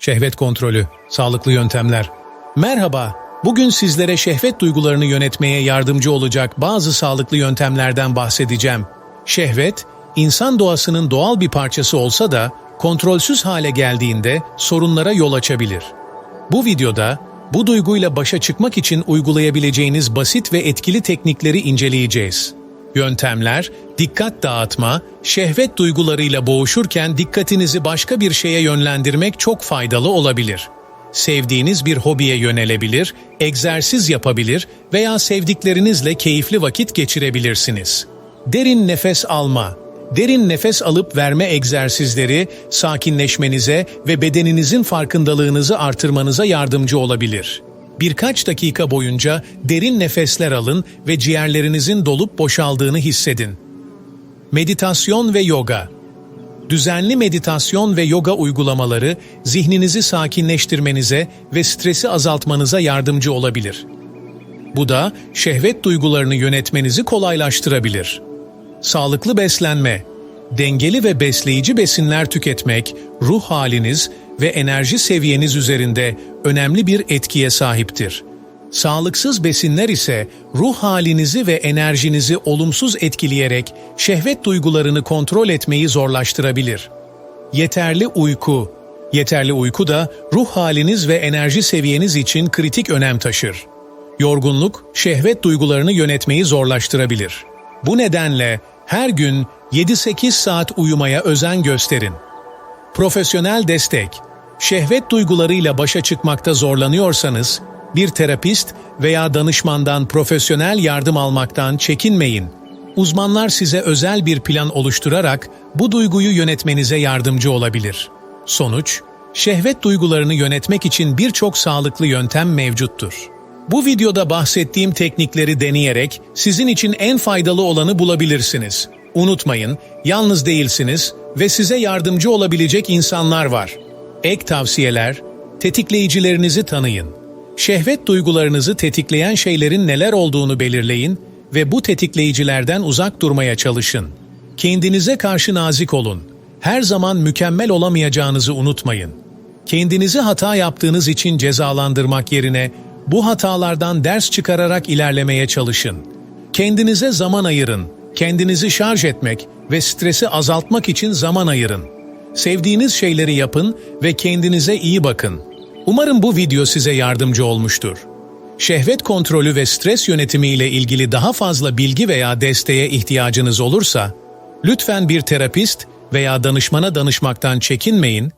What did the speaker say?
Şehvet kontrolü, sağlıklı yöntemler. Merhaba, bugün sizlere şehvet duygularını yönetmeye yardımcı olacak bazı sağlıklı yöntemlerden bahsedeceğim. Şehvet, insan doğasının doğal bir parçası olsa da kontrolsüz hale geldiğinde sorunlara yol açabilir. Bu videoda bu duyguyla başa çıkmak için uygulayabileceğiniz basit ve etkili teknikleri inceleyeceğiz. Yöntemler, dikkat dağıtma, şehvet duygularıyla boğuşurken dikkatinizi başka bir şeye yönlendirmek çok faydalı olabilir. Sevdiğiniz bir hobiye yönelebilir, egzersiz yapabilir veya sevdiklerinizle keyifli vakit geçirebilirsiniz. Derin nefes alma. Derin nefes alıp verme egzersizleri sakinleşmenize ve bedeninizin farkındalığınızı artırmanıza yardımcı olabilir. Birkaç dakika boyunca derin nefesler alın ve ciğerlerinizin dolup boşaldığını hissedin. Meditasyon ve yoga. Düzenli meditasyon ve yoga uygulamaları zihninizi sakinleştirmenize ve stresi azaltmanıza yardımcı olabilir. Bu da şehvet duygularını yönetmenizi kolaylaştırabilir. Sağlıklı beslenme, dengeli ve besleyici besinler tüketmek, ruh haliniz ve enerji seviyeniz üzerinde önemli bir etkiye sahiptir. Sağlıksız besinler ise ruh halinizi ve enerjinizi olumsuz etkileyerek şehvet duygularını kontrol etmeyi zorlaştırabilir. Yeterli uyku Yeterli uyku da ruh haliniz ve enerji seviyeniz için kritik önem taşır. Yorgunluk, şehvet duygularını yönetmeyi zorlaştırabilir. Bu nedenle her gün 7-8 saat uyumaya özen gösterin. Profesyonel destek Şehvet duygularıyla başa çıkmakta zorlanıyorsanız, bir terapist veya danışmandan profesyonel yardım almaktan çekinmeyin. Uzmanlar size özel bir plan oluşturarak bu duyguyu yönetmenize yardımcı olabilir. Sonuç, şehvet duygularını yönetmek için birçok sağlıklı yöntem mevcuttur. Bu videoda bahsettiğim teknikleri deneyerek sizin için en faydalı olanı bulabilirsiniz. Unutmayın, yalnız değilsiniz ve size yardımcı olabilecek insanlar var. Ek tavsiyeler, tetikleyicilerinizi tanıyın. Şehvet duygularınızı tetikleyen şeylerin neler olduğunu belirleyin ve bu tetikleyicilerden uzak durmaya çalışın. Kendinize karşı nazik olun. Her zaman mükemmel olamayacağınızı unutmayın. Kendinizi hata yaptığınız için cezalandırmak yerine bu hatalardan ders çıkararak ilerlemeye çalışın. Kendinize zaman ayırın. Kendinizi şarj etmek ve stresi azaltmak için zaman ayırın. Sevdiğiniz şeyleri yapın ve kendinize iyi bakın. Umarım bu video size yardımcı olmuştur. Şehvet kontrolü ve stres yönetimi ile ilgili daha fazla bilgi veya desteğe ihtiyacınız olursa, lütfen bir terapist veya danışmana danışmaktan çekinmeyin